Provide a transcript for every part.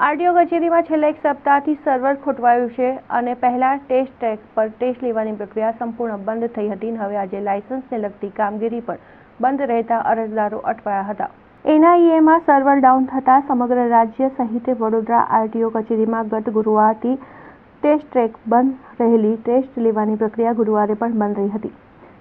RTO કચેરીમાં છેલ્લા એક સપ્તાહથી સર્વર ખોટવાયું છે અને પહેલા ટેસ્ટ ટ્રેક પર ટેસ્ટ લેવાની પ્રક્રિયા સંપૂર્ણ બંધ થઈ હતી હવે આજે લાયસન્સને લગતી કામગીરી પણ બંધ રહેતા અરજદારો અટવાયા હતા. એનઆઈએમાં સર્વર ડાઉન થતાં સમગ્ર રાજ્ય સહિત વડોદરા આરટીઓ કચેરીમાં ગત ગુરુવારથી ટેસ્ટ ટ્રેક બંધ રહેલી ટેસ્ટ લેવાની પ્રક્રિયા ગુરુવારે પણ બંધ રહી હતી.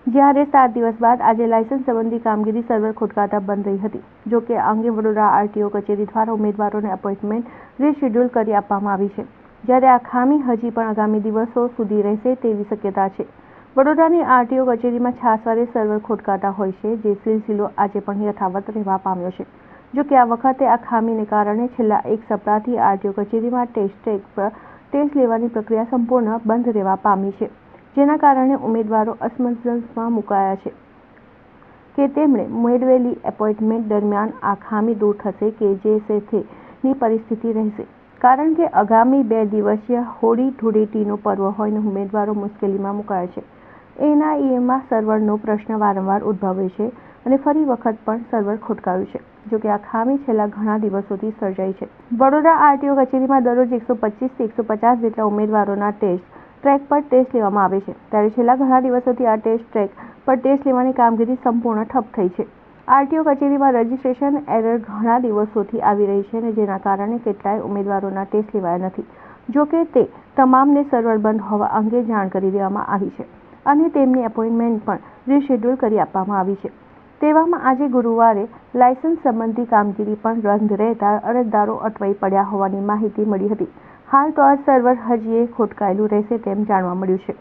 જ્યારે સાત દિવસ બાદ આજે લાયસન્સ સંબંધી કામગીરી સર્વર ખોટકાતા બંધ રહી હતી, જો કે અંગે વડોદરા આરટીઓ કચેરી દ્વારા ઉમેદવારોને એપોઇન્ટમેન્ટ રીશેડ્યુલ કરી આપવામાં આવી છે. જ્યારે આ ખામી હજી પણ આગામી દિવસો સુધી રહેશે તેવી શક્યતા છે. વડોદરાની આરટીઓ કચેરીમાં છાસવારે સર્વર ખોટકાતા હોય છે, જે સિલસિલો આજે પણ યથાવત રહેવા પામ્યો છે. જો કે આ વખતે આ ખામીને કારણે છેલ્લા એક સપ્તાહથી આરટીઓ કચેરીમાં ટેસ્ટ ટ્રેક પર ટેસ્ટ લેવાની પ્રક્રિયા સંપૂર્ણ બંધ રહેવા પામી છે. જેના કારણે ઉમેદવારો અસમંજસમાં મુકાયા છે. કે તેમણે મેળવેલી એપોઇન્ટમેન્ટ દરમિયાન આ ખામી દૂર થશે કે જે સાથેની પરિસ્થિતિ રહેશે. કારણ કે આગામી બે દિવસીય હોળી ધૂળેટીનો પર્વ હોય અને ઉમેદવારો મુશ્કેલીમાં મુકાયા છે. એનઆઈએમાં સર્વરનો પ્રશ્ન વારંવાર ઉદ્ભવે છે અને ફરી વખત પણ સર્વર ખોટકાયું છે જો કે આ ખામી છેલ્લા ઘણા દિવસોથી સર્જાઈ છે. વડોદરા આરટીઓ કચેરીમાં દરરોજ એકસો પચીસથી એકસો પચાસ જેટલા ઉમેદવારોના ટેસ્ટ ટ્રેક પર ટેસ્ટ લેવામાં આવે છે. ત્યારે છેલ્લા ઘણા દિવસોથી આ ટેસ્ટ ટ્રેક પર ટેસ્ટ લેવાની કામગીરી સંપૂર્ણ ઠપ થઈ છે. આરટીઓ કચેરીમાં રજિસ્ટ્રેશન એરર ઘણા દિવસોથી આવી રહી છે અને જેના કારણે કેટલાય ઉમેદવારોના ટેસ્ટ લેવાયા નથી. જો કે તે તમામને સર્વર બંધ હોવા અંગે જાણ કરી દેવામાં આવી છે અને તેમની એપોઇન્ટમેન્ટ પણ રીશેડ્યુલ કરી આપવામાં આવી છે. તેવામાં આજે ગુરુવારે લાયસન્સ સંબંધી કામગીરી પણ બંધ રહેતા અરજદારો અટવાઈ પડ્યા હોવાની માહિતી મળી હતી. હાલ તો આ સર્વર હજીએ ખોટકાયેલું રહેશે તેમ જાણવા મળ્યું છે.